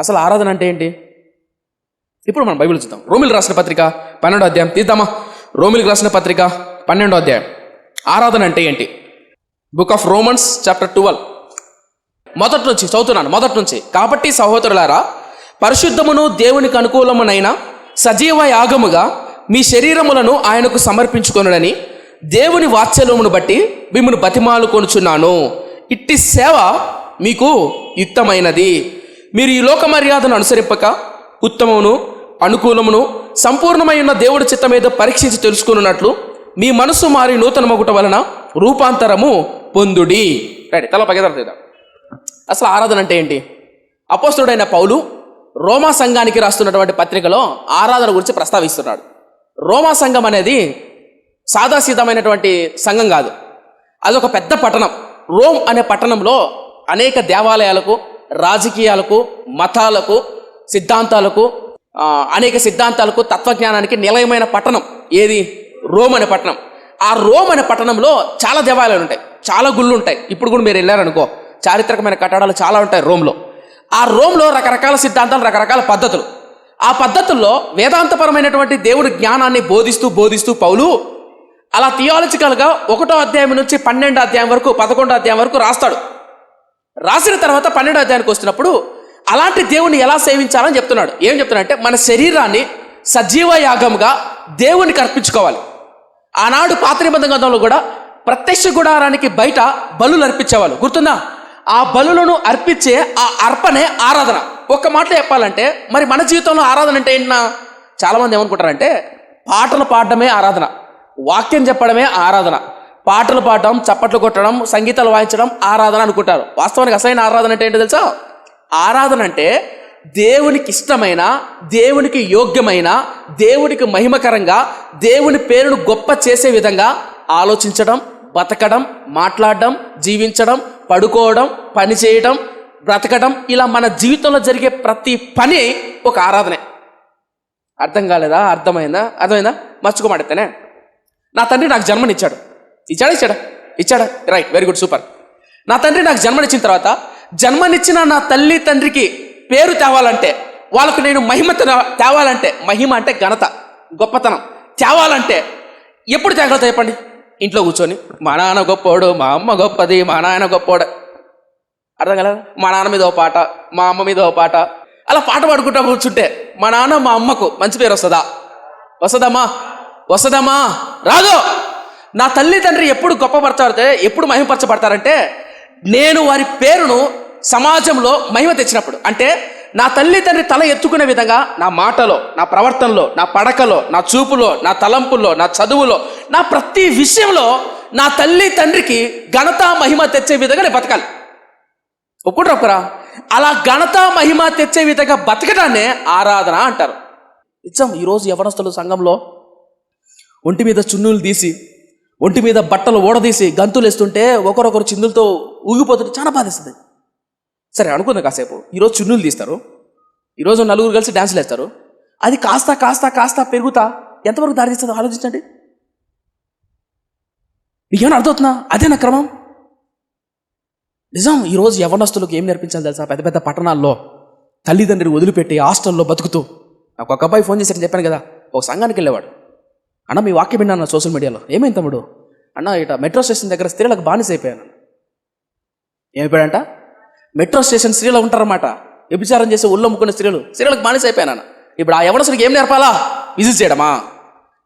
అసలు ఆరాధన అంటే ఏంటి? ఇప్పుడు మనం బైబిల్ చూద్దాం. రోమిల్ రాసిన పత్రిక పన్నెండో అధ్యాయం. తీద్దామా? రోమిల్కి రాసిన పత్రిక పన్నెండో అధ్యాయం. ఆరాధన అంటే ఏంటి? Book of Romans chapter twelve మొదటి నుంచి చదువుతున్నాను మొదటి నుంచి. కాబట్టి సహోదరులారా పరిశుద్ధమును దేవునికి అనుకూలమునైన సజీవ యాగముగా మీ శరీరములను ఆయనకు సమర్పించుకొనుడని దేవుని వాత్సల్యమును బట్టి మిమ్మల్ని బతిమాలు కొనుచున్నాను ఇట్టి సేవ మీకు యుక్తమైనది. మీరు ఈ లోక మర్యాదను అనుసరింపక ఉత్తమమును అనుకూలమును సంపూర్ణమైన దేవుడి చిత్తం మీద పరీక్షించి తెలుసుకున్నట్లు మీ మనసు మారి నూతన మొగుట వలన రూపాంతరము పొందుడి. రైట్ తల పగేదాం అసలు ఆరాధన అంటే ఏంటి? అపోస్తుడైన పౌలు రోమా సంఘానికి రాస్తున్నటువంటి పత్రికలో ఆరాధన గురించి ప్రస్తావిస్తున్నాడు. రోమా సంఘం అనేది సాదాసీదమైనటువంటి సంఘం కాదు. అదొక పెద్ద పట్టణం. రోమ్ అనే పట్టణంలో అనేక దేవాలయాలకు రాజకీయాలకు మతాలకు సిద్ధాంతాలకు అనేక సిద్ధాంతాలకు తత్వజ్ఞానానికి నిలయమైన పట్టణం ఏది? రోమ్ అనే పట్టణం. ఆ రోమ్ అనే పట్టణంలో చాలా దేవాలయాలు ఉంటాయి. చాలా గుళ్ళు ఉంటాయి. ఇప్పుడు కూడా మీరు వెళ్ళారనుకో చారిత్రకమైన కట్టడాలు చాలా ఉంటాయి రోమ్లో. ఆ రోమ్లో రకరకాల సిద్ధాంతాలు రకరకాల పద్ధతులు. ఆ పద్ధతుల్లో వేదాంతపరమైనటువంటి దేవుడి జ్ఞానాన్ని బోధిస్తూ బోధిస్తూ పౌలు అలా థియాలజికల్గా ఒకటో అధ్యాయం నుంచి పన్నెండో అధ్యాయం వరకు పదకొండో అధ్యాయం వరకు రాస్తాడు. రాసిన తర్వాత పన్నెండో అధ్యాయానికి వస్తున్నప్పుడు అలాంటి దేవుని ఎలా సేవించాలని చెప్తున్నాడు. ఏం చెప్తున్నాడంటే మన శరీరాన్ని సజీవ యాగంగా దేవునికి అర్పించుకోవాలి. ఆనాడు పాత నిబంధన గ్రంథంలో కూడా ప్రత్యక్ష గుడారానికి బయట బలులు అర్పించేవాళ్ళు. గుర్తుందా? ఆ బలులను అర్పించే ఆ అర్పణే ఆరాధన. ఒక్క మాటలో చెప్పాలంటే మరి మన జీవితంలో ఆరాధన అంటే ఏంటన్నా చాలామంది ఏమనుకుంటారంటే పాటలు పాడడమే ఆరాధన. వాక్యం చెప్పడమే ఆరాధన. పాటలు పాడడం చప్పట్లు కొట్టడం సంగీతాలు వాయించడం ఆరాధన అనుకుంటారు. వాస్తవానికి అసలైన ఆరాధన అంటే ఏంటో తెలుసా? ఆరాధన అంటే దేవునికి ఇష్టమైన దేవునికి యోగ్యమైన దేవునికి మహిమకరంగా దేవుని పేరును గొప్ప చేసే విధంగా ఆలోచించడం బతకడం మాట్లాడడం జీవించడం పడుకోవడం పని చేయడం బ్రతకడం ఇలా మన జీవితంలో జరిగే ప్రతి పని ఒక ఆరాధనే. అర్థం కాలేదా? అర్థమైందా? అర్థమైందా? మర్చుకోమాడితేనే నా తండ్రి నాకు జన్మనిచ్చాడు. ఇచ్చాడా ఇచ్చాడా? ఇచ్చాడా? రైట్ వెరీ గుడ్ సూపర్ నా తండ్రి నాకు జన్మనిచ్చిన తర్వాత జన్మనిచ్చిన నా తల్లి తండ్రికి పేరు తేవాలంటే వాళ్ళకు నేను మహిమ తేవాలంటే మహిమ అంటే ఘనత గొప్పతనం. తేవాలంటే ఎప్పుడు తేగలతో చెప్పండి? ఇంట్లో కూర్చొని మా నాన్న గొప్పోడు మా అమ్మ గొప్పది మా నాయన గొప్పోడు. అర్థం కదా మా నాన్న మీద ఓ పాట మా అమ్మ మీద ఓ పాట. అలా పాట పాడుకుంటా కూర్చుంటే మా నాన్న మా అమ్మకు మంచి పేరు వస్తుందా? వస్తుందమ్మా వస్తుందమ్మా రాదు నా తల్లిదండ్రి ఎప్పుడు గొప్పపరచబడితే ఎప్పుడు మహిమపరచబడతారంటే నేను వారి పేరును సమాజంలో మహిమ తెచ్చినప్పుడు. అంటే నా తల్లిదండ్రి తల ఎత్తుకునే విధంగా నా మాటలో నా ప్రవర్తనలో నా పడకలో నా చూపులో నా తలంపుల్లో నా చదువులో నా ప్రతి విషయంలో నా తల్లి తండ్రికి ఘనత మహిమ తెచ్చే విధంగా నేను బతకాలి. ఒప్పుకుంటారు ఒప్పురా అలా ఘనత మహిమ తెచ్చే విధంగా బతకడాన్నే ఆరాధన అంటారు. నిజం ఈరోజు యవనస్తులు సంఘంలో ఒంటి మీద చున్నులు తీసి ఒంటి మీద బట్టలు ఓడదీసి గంతులు వేస్తుంటే ఒకరొకరు చిందులతో ఊగిపోతుంటే చాలా బాధిస్తుంది సరే అనుకుందాం కాసేపు. ఈరోజు చున్నులు తీస్తారు. ఈరోజు నలుగురు కలిసి డ్యాన్సులు వేస్తారు. అది కాస్త కాస్త కాస్త పెరుగుతా ఎంతవరకు దారి తీస్తుందో ఆలోచించండి. మీకేమైనా అర్థమవుతుందా? అదే నా క్రమం? నిజం ఈరోజు యవనస్తులకు ఏం నేర్పించాలి తెలుసా? పెద్ద పెద్ద పట్టణాల్లో తల్లిదండ్రులు వదిలిపెట్టి హాస్టల్లో బతుకుతూ. నాకు ఒక అబ్బాయి ఫోన్ చేసి చెప్పాను కదా ఒక సంఘానికి వెళ్ళేవాడు. అన్న మీ వాక్యం విన్నాను సోషల్ మీడియాలో. ఏమైంది తమ్ముడు? అన్న ఇట మెట్రో స్టేషన్ దగ్గర స్త్రీలకు బానిస అయిపోయాను. ఏమైపోయాడంట? మెట్రో స్టేషన్ స్త్రీలు ఉంటారన్నమాట. వ్యభిచారం చేసి ఒళ్ళమ్ముకునే స్త్రీలు స్త్రీలకు బానిస అయిపోయాను ఇప్పుడు ఆ యవనసుడికి ఏం నేర్పాలా? విజిట్ చేయడమా?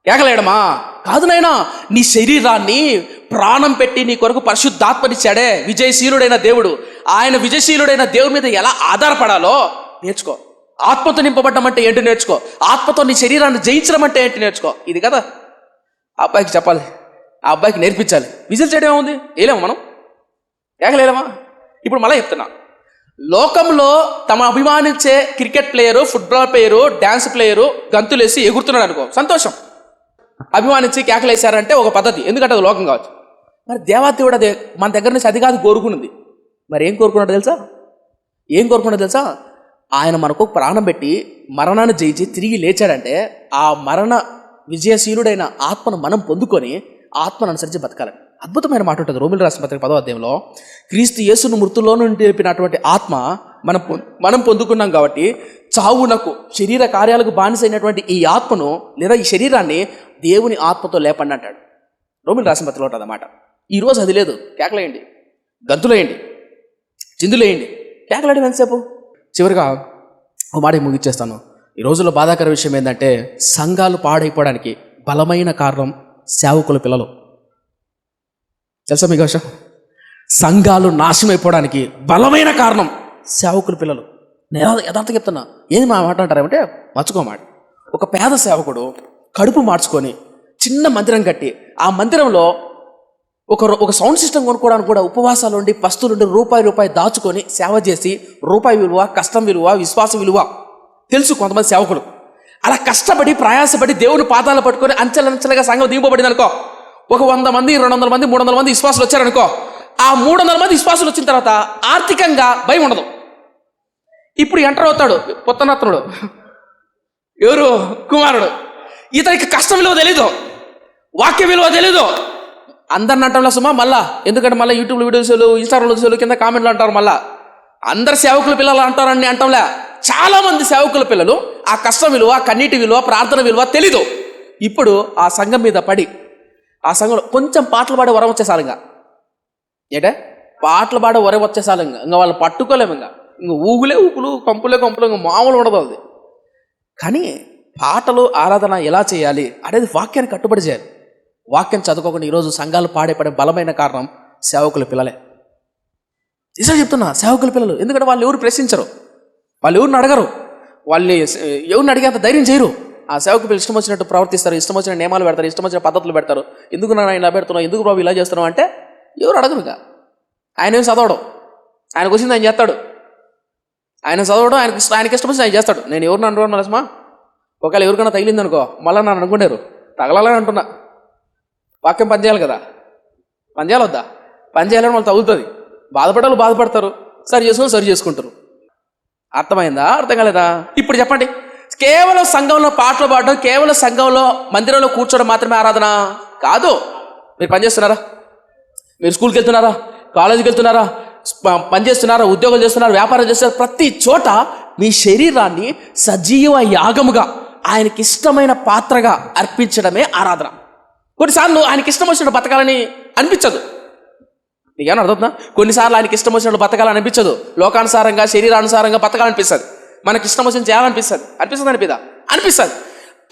కేకలేయడమా? కాదు నాయనా నీ శరీరాన్ని ప్రాణం పెట్టి నీ కొరకు పరిశుద్ధాత్మనిచ్చాడే విజయశీలుడైన దేవుడు. ఆయన విజయశీలుడైన దేవుడి మీద ఎలా ఆధారపడాలో నేర్చుకో. ఆత్మతో నింపబడ్డం అంటే ఏంటి నేర్చుకో? ఆత్మతో నీ శరీరాన్ని జయించడం అంటే ఏంటి నేర్చుకో? ఇది కదా. ఆ అబ్బాయికి చెప్పాలి. ఆ అబ్బాయికి నేర్పించాలి. విజిల్ చేయడం ఏముంది? వేయలేము మనం. ఏకలేలేమా ఇప్పుడు మళ్ళీ చెప్తున్నా. లోకంలో తమ అభిమానించే cricket player football player dance player గంతులేసి ఎగురుతున్నాడు అనుకో. సంతోషం. అభిమానించి కేకలేశారంటే ఒక పద్ధతి. ఎందుకంటే అది లోకం కావచ్చు. మరి దేవాదేవుడు అదే మన దగ్గర నుంచి అది కాదు కోరుకున్నది. మరి ఏం కోరుకున్నాడు తెలుసా? ఏం కోరుకున్నాడు తెలుసా? ఆయన మనకు ప్రాణం పెట్టి మరణాన్ని జయించి తిరిగి లేచాడంటే ఆ మరణ విజయశీలుడైన ఆత్మను మనం పొందుకొని ఆత్మను అనుసరించి బతకాలని అద్భుతమైన మాట ఉంటుంది రోమిల రాసిన పత్రిక పదో అధ్యాయంలో. క్రీస్తు యేసును మృతుల్లో నుండి లేపినటువంటి ఆత్మ మనం మనం పొందుకున్నాం కాబట్టి చావునకు శరీర కార్యాలకు బానిసైనటువంటి ఈ ఆత్మను లేదా ఈ శరీరాన్ని దేవుని ఆత్మతో లేపండి అంటాడు. రోమిల రాసిన పత్రికలో ఉంటుంది అన్నమాట ఈరోజు అది లేదు. కేకలేయండి. గంతులేయండి. చిందులేయండి. కేకలేడు ఎంతసేపు? చివరిగా ఒక మాట ముగిచ్చేస్తాను ఈ రోజుల్లో బాధాకర విషయం ఏంటంటే సంఘాలు పాడైపోవడానికి బలమైన కారణం సేవకుల పిల్లలు. తెలుసా మీకు విషయం సంఘాలు నాశనం అయిపోవడానికి బలమైన కారణం సేవకుల పిల్లలు. నేను యథార్థం చెప్తున్నా. ఏది మా మాట అంటారంటే మర్చుకోమాట ఒక పేద సేవకుడు కడుపు మార్చుకొని చిన్న మందిరం కట్టి ఆ మందిరంలో ఒక ఒక సౌండ్ సిస్టమ్ కొనుక్కోవడానికి కూడా ఉపవాసాలు ఉండి పస్తులుండి రూపాయి రూపాయి దాచుకొని సేవ చేసి రూపాయి విలువ కష్టం విలువ విశ్వాస విలువ తెలుసు కొంతమంది సేవకులు. అలా కష్టపడి ప్రయాసపడి దేవుని పాదాలు పట్టుకొని అంచెలంచెలుగా సంఘం దింపబడింది అనుకో. ఒక వంద మంది రెండు వందల మంది మూడు వందల మంది విశ్వాసులు వచ్చారనుకో ఆ మూడు వందల మంది విశ్వాసులు వచ్చిన తర్వాత ఆర్థికంగా భయం ఉండదు. ఇప్పుడు ఎంటర్ అవుతాడు పుత్తనత్నుడు ఎవరు? కుమారుడు. ఇతనికి కష్టం విలువ తెలీదు. వాక్య విలువ తెలీదు. అందరిని అంటాంలా సుమా మళ్ళా. ఎందుకంటే మళ్ళీ యూట్యూబ్ వీడియోస్లు ఇన్స్టాగ్రామ్ వీడియోస్లు కింద కామెంట్లు అంటారు మళ్ళా. అందరు సేవకుల పిల్లలు అంటారని అంటాంలే చాలా మంది సేవకుల పిల్లలు ఆ కష్టం విలువ కన్నీటి విలువ ప్రార్థన విలువ తెలీదు. ఇప్పుడు ఆ సంఘం మీద పడి ఆ సంఘంలో కొంచెం పాటలు పాడే వరం వచ్చేసారు ఇంకా ఏంటే? పాటలు పాడే వరం వచ్చేసారు ఇంకా ఇంకా వాళ్ళు పట్టుకోలేము ఇంకా ఇంక ఊగులే ఊపులు కంపులే కంపులు ఇంకా మామూలు ఉండదు అది. కానీ పాటలు ఆరాధన ఎలా చేయాలి అనేది వాక్యాన్ని కట్టుబడి చేయాలి. వాక్యం చదువుకోకుండా ఈరోజు సంఘాలు పాడేపడే బలమైన కారణం సేవకుల పిల్లలే. నిజం చెప్తున్నా సేవకుల పిల్లలు. ఎందుకంటే వాళ్ళు ఎవరు ప్రశ్నించరు. వాళ్ళు ఎవరిని అడగరు. వాళ్ళని ఎవరిని అడిగేంత ధైర్యం చేయరు. ఆ సేవకు ఇష్టం వచ్చినట్టు ప్రవర్తిస్తారు ఇష్టం వచ్చిన నియమాలు పెడతారు ఇష్టం వచ్చిన పద్ధతులు పెడతారు. ఎందుకు నన్ను ఇలా పెడుతున్నావు? ఎందుకు బాబు ఇలా చేస్తున్నావు? అంటే ఎవరు అడగరు ఇక. ఆయన ఏం చదవడం. ఆయనకు వచ్చింది ఆయన చేస్తాడు. ఆయన చదవడం ఆయనకి ఆయనకి ఇష్టం వచ్చింది ఆయన చేస్తాడు. నేను ఎవరిని అనుకున్నాను మలసమా ఒకవేళ ఎవరికైనా తగిలింది అనుకో మళ్ళీ నన్ను అనుకున్నారు తగలాలని అంటున్నా. వాక్యం పనిచేయాలి కదా? పనిచేయాలి వద్దా? పని చేయాలని వాళ్ళు తగులుతుంది. బాధపడాలి బాధపడతారు. సరి చేసుకొని సరి చేసుకుంటారు. అర్థమైందా? అర్థం కాలేదా? ఇప్పుడు చెప్పండి. కేవలం సంఘంలో పాటలు పాడడం కేవలం సంఘంలో మందిరంలో కూర్చోవడం మాత్రమే ఆరాధన కాదు. మీరు పని చేస్తున్నారా? మీరు స్కూల్కి వెళ్తున్నారా? కాలేజీకి వెళ్తున్నారా? పనిచేస్తున్నారా పని చేస్తున్నారా? ఉద్యోగాలు వ్యాపారం చేస్తున్నారు? ప్రతి చోట మీ శరీరాన్ని సజీవ యాగముగా ఆయనకి ఇష్టమైన పాత్రగా అర్పించడమే ఆరాధన. కొన్నిసార్లు ఆయనకి ఇష్టం వచ్చినట్టు బతకాలని అనిపించదు. నీకేమో అర్థవుతుందా కొన్నిసార్లు ఆయనకి ఇష్టం వచ్చినట్టు బతకాలని అనిపించదు. లోకానుసారంగా శరీరానుసారంగా బతకాలనిపిస్తుంది. మనకి ఇష్టం వచ్చిన చేయాలనిపిస్తుంది. అనిపిస్తుంది అనిపిదా అనిపిస్తుంది.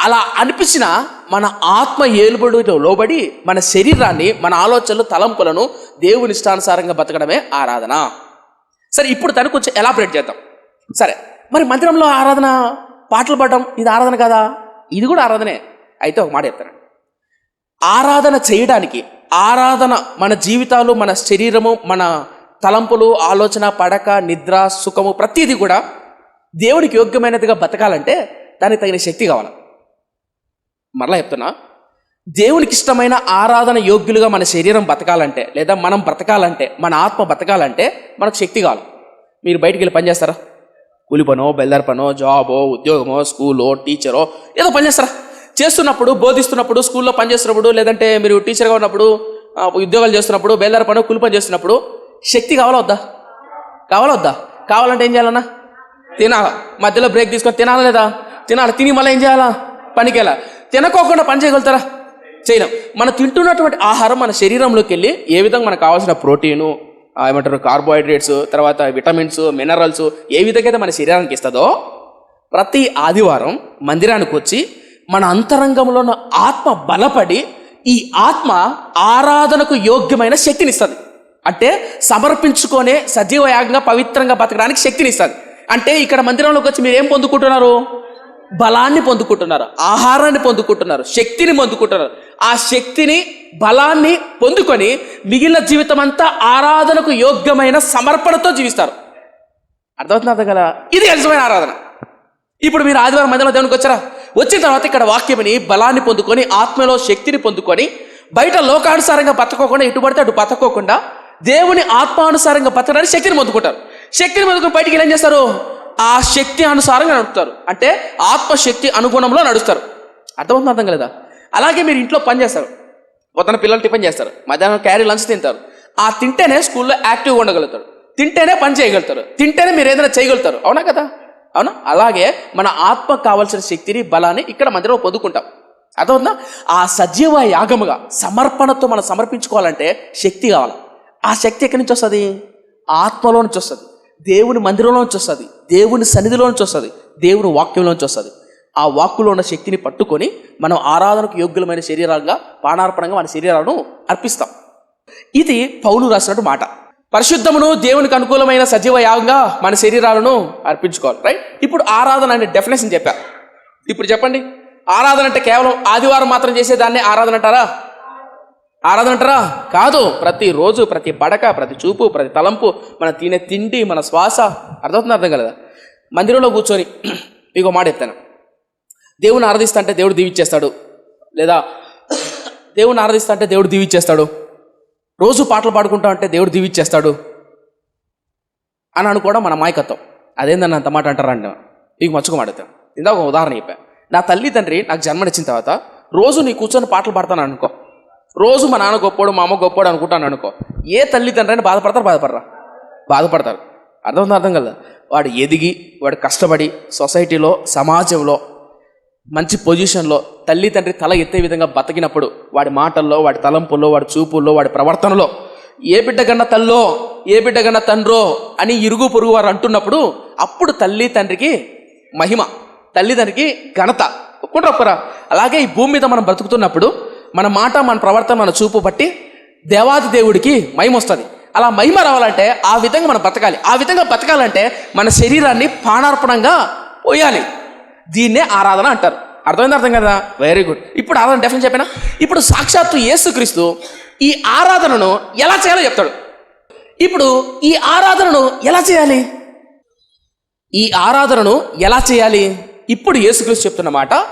అలా అనిపించిన మన ఆత్మ ఏలుబడిలో లోబడి మన శరీరాన్ని మన ఆలోచనలు తలంపులను దేవుని ఇష్టానుసారంగా బతకడమే ఆరాధన. సరే ఇప్పుడు తను కొంచెం ఎలాబరేట్ చేద్దాం. సరే మరి మందిరంలో ఆరాధన పాటలు పాడడం ఇది ఆరాధన కదా? ఇది కూడా ఆరాధనే. అయితే ఒక మాట చెప్తాను. ఆరాధన చేయడానికి ఆరాధన మన జీవితాలు మన శరీరము మన తలంపులు ఆలోచన పడక నిద్ర సుఖము ప్రతిదీ కూడా దేవునికి యోగ్యమైనదిగా బతకాలంటే దానికి తగిన శక్తి కావాలి. మరలా చెప్తున్నా దేవునికి ఇష్టమైన ఆరాధన యోగ్యులుగా మన శరీరం బతకాలంటే లేదా మనం బ్రతకాలంటే మన ఆత్మ బతకాలంటే మనకు శక్తి కావాలి. మీరు బయటికి వెళ్ళి పనిచేస్తారా కూలి పనో బెల్దార్ పనో జాబో ఉద్యోగమో స్కూలో టీచరో ఏదో పనిచేస్తారా చేస్తున్నప్పుడు బోధిస్తున్నప్పుడు స్కూల్లో పని చేస్తున్నప్పుడు లేదంటే మీరు టీచర్గా ఉన్నప్పుడు ఉద్యోగాలు చేస్తున్నప్పుడు బెల్దార్ పని కూలి పని చేస్తున్నప్పుడు శక్తి కావాలా వద్దా? కావాలా వద్దా? కావాలంటే ఏం చేయాలన్నా? తినాలా? మధ్యలో బ్రేక్ తీసుకొని తినాలా లేదా? తినాలి? తిని మళ్ళీ ఏం చేయాలా? పనికి తినకోకుండా పని చేయగలుగుతారా? చేయలేం. మనం తింటున్నటువంటి ఆహారం మన శరీరంలోకి వెళ్ళి ఏ విధంగా మనకు కావాల్సిన ప్రోటీను ఏమంటారు కార్బోహైడ్రేట్స్ తర్వాత విటమిన్స్ మినరల్స్ ఏ విధంగా అయితే మన శరీరానికి ఇస్తుందో ప్రతి ఆదివారం మందిరానికి వచ్చి మన అంతరంగంలో ఉన్న ఆత్మ బలపడి ఈ ఆత్మ ఆరాధనకు యోగ్యమైన శక్తిని ఇస్తుంది అంటే సమర్పించుకొనే సజీవ యాగంగా పవిత్రంగా బతకడానికి శక్తిని ఇస్తుంది అంటే ఇక్కడ మందిరంలోకి వచ్చి మీరు ఏం పొందుకుంటున్నారు? బలాన్ని పొందుకుంటున్నారు ఆహారాన్ని పొందుకుంటున్నారు శక్తిని పొందుకుంటున్నారు. ఆ శక్తిని బలాన్ని పొందుకొని మిగిలిన జీవితం అంతా ఆరాధనకు యోగ్యమైన సమర్పణతో జీవిస్తారు. అర్థమవుతుంది అర్థం కదా ఇది నిజమైన ఆరాధన. ఇప్పుడు మీరు ఆదివారం మధ్యలో దేవునికి వచ్చారా? వచ్చిన తర్వాత ఇక్కడ వాక్యమని బలాన్ని పొందుకొని ఆత్మలో శక్తిని పొందుకొని బయట లోకానుసారంగా బతకోకుండా ఇటు పడితే అటు బతకోకుండా దేవుని ఆత్మానుసారంగా బతకడానికి శక్తిని పొందుకుంటారు. శక్తిని పొందుకుని బయటికి ఏం చేస్తారు? ఆ శక్తి అనుసారంగా నడుపుతారు. అంటే ఆత్మశక్తి అనుగుణంలో నడుస్తారు. అర్థమవుతుంది అర్థం కదా అలాగే మీరు ఇంట్లో పని చేస్తారు. పొద్దున పిల్లలు టిఫిన్ చేస్తారు. మధ్యాహ్నం క్యారీ లంచ్ తింటారు. ఆ తింటేనే స్కూల్లో యాక్టివ్గా ఉండగలుగుతారు. తింటేనే పని చేయగలుగుతారు. తింటేనే మీరు ఏదైనా చేయగలుగుతారు. అవునా కదా? అవునా? అలాగే మన ఆత్మ కావలసిన శక్తిని బలాన్ని ఇక్కడ మందిరంలో పొందుకుంటాం. అర్థమవుతుందా? ఆ సజీవ యాగముగా సమర్పణతో మనం సమర్పించుకోవాలంటే శక్తి కావాలి. ఆ శక్తి ఎక్కడి నుంచి వస్తుంది? ఆత్మలో నుంచి వస్తుంది. దేవుని మందిరంలో నుంచి వస్తుంది. దేవుని సన్నిధిలో నుంచి వస్తుంది. దేవుని వాక్యంలో నుంచి వస్తుంది. ఆ వాక్కులో ఉన్న శక్తిని పట్టుకొని మనం ఆరాధనకు యోగ్యులమైన శరీరాలుగా పానార్పణంగా మన శరీరాలను అర్పిస్తాం. ఇది పౌలు రాసినట్టు మాట. పరిశుద్ధమును దేవునికి అనుకూలమైన సజీవ యాగంగా మన శరీరాలను అర్పించుకోవాలి రైట్ ఇప్పుడు ఆరాధన అనే డెఫినేషన్ చెప్పారు ఇప్పుడు చెప్పండి. ఆరాధన అంటే కేవలం ఆదివారం మాత్రం చేసేదాన్ని ఆరాధన అంటారా? ఆరాధన అంటారా? కాదు. ప్రతిరోజు ప్రతి పడక ప్రతి చూపు ప్రతి తలంపు మన తినే తిండి మన శ్వాస అర్థమవుతుంది అర్థం కదా మందిరంలో కూర్చొని మీకు మాట చెప్తాను. దేవుని ఆరాధిస్తా అంటే దేవుడు దీవిచ్చేస్తాడు లేదా దేవుని ఆరాధిస్తా అంటే దేవుడు దీవిచ్చేస్తాడు రోజు పాటలు పాడుకుంటా అంటే దేవుడు దీవిచ్చేస్తాడు అని అనుకోవడం మన మాయకత్వం. అదేందని అంత మాట అంటారా అంటే నీకు మచ్చుకు ఇందాక ఒక ఉదాహరణ చెప్పా. నా తల్లి తండ్రి నాకు జన్మనిచ్చిన తర్వాత రోజు నీ కూర్చొని పాటలు పాడతాను అనుకో. రోజు మా నాన్న గొప్పోడు మా అమ్మ గొప్పోడు అనుకుంటాను అనుకో. ఏ తల్లి తండ్రి అని బాధపడతారు బాధపడరా? బాధపడతారు. అర్థం అర్థం కదా వాడు ఎదిగి వాడు కష్టపడి సొసైటీలో సమాజంలో మంచి పొజిషన్లో తల్లి తండ్రి తల ఎత్తే విధంగా బతికినప్పుడు వాడి మాటల్లో వాడి తలంపుల్లో వాడి చూపుల్లో వాడి ప్రవర్తనలో ఏ బిడ్డ కన్నా తల్లో ఏ బిడ్డ కన్నా తండ్రో అని ఇరుగు పొరుగు వారు అంటున్నప్పుడు అప్పుడు తల్లి తండ్రికి మహిమ తల్లిదండ్రికి ఘనత. ఒప్పుకుంటారా ఒప్పురా అలాగే ఈ భూమి మీద మనం బ్రతుకుతున్నప్పుడు మన మాట మన ప్రవర్తన మన చూపు బట్టి దేవాది దేవుడికి మహిమ వస్తుంది. అలా మహిమ రావాలంటే ఆ విధంగా మనం బతకాలి. ఆ విధంగా బతకాలంటే మన శరీరాన్ని పానార్పణంగా పోయాలి. దీన్నే ఆరాధన అంటారు. అర్థమైంది అర్థం కదా? వెరీ గుడ్ ఇప్పుడు ఆరాధన డెఫినెట్ చెప్పానా? ఇప్పుడు సాక్షాత్తు యేసుక్రీస్తు ఈ ఆరాధనను ఎలా చేయాలో చెప్తాడు. ఇప్పుడు ఈ ఆరాధనను ఎలా చేయాలి? ఈ ఆరాధనను ఎలా చేయాలి? ఇప్పుడు యేసుక్రీస్తు చెప్తున్న మాట